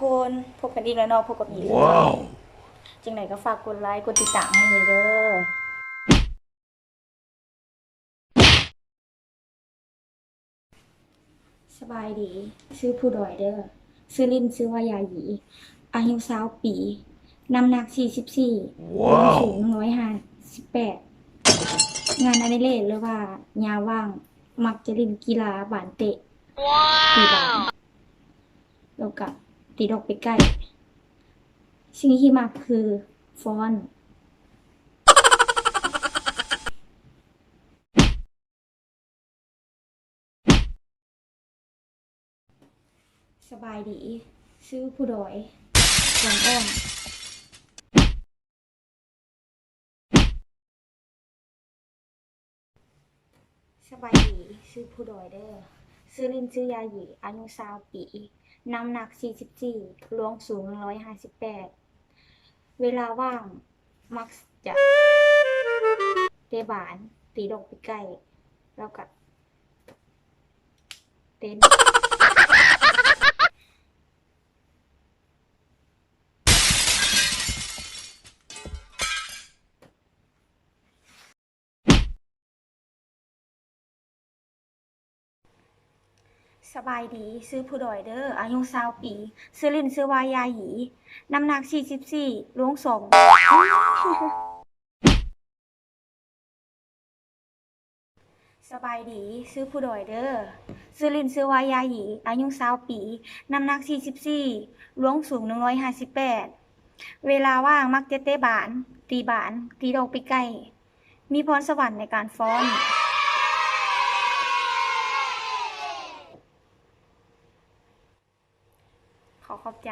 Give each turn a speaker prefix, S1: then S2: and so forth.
S1: คนพบกันอีกแล้วเนาะพบกับอีกแล้ว
S2: ว้าว
S1: จังไหนก็ฝากกดไลค์กดติดตามให้เลยเด้อสบายดีชื่อผู้ดอยเด้อชื่อลินชื่อว่ายาหยีอายุสาวปีน้ำหนัก44
S2: ว้าว
S1: สูง158งานอดิเรกหรือว่ายาว่าง มักจะเล่นกีฬาบานเตะตีบานแล้วก็ ตีดอกไปใกล้ สิ่งที่มากคือฟอนต์สบายดี ซื้อผู้ดอยหลังอ้อมสบายดี ซื้อผู้ดอยเด้อ ซื้อลินซื้อยาหยีอายุสาวปี น้ำหนัก 44รวงสูง 158 เวลาว่างมักจะเตะบาน ตีดอกไปไกลแล้วก็เต้น สบายดี ซื้อผู้ดอยเดอ้ออายุสาวปี ซื้อลินซื้อวายาหยีน้ำหนัก 44ลวงสองสบายดีซื้อผู้ดอยเดอ้อซื้อลินซื้อวายาหยีอายุสาวปีน้ำหนัก 44ลวงสูง 158 เวลาว่างมักจะเตะบาน ตีบาน ตีดอกไปไกลมีพรสวรรค์ในการฟ้อน ขอขอบใจ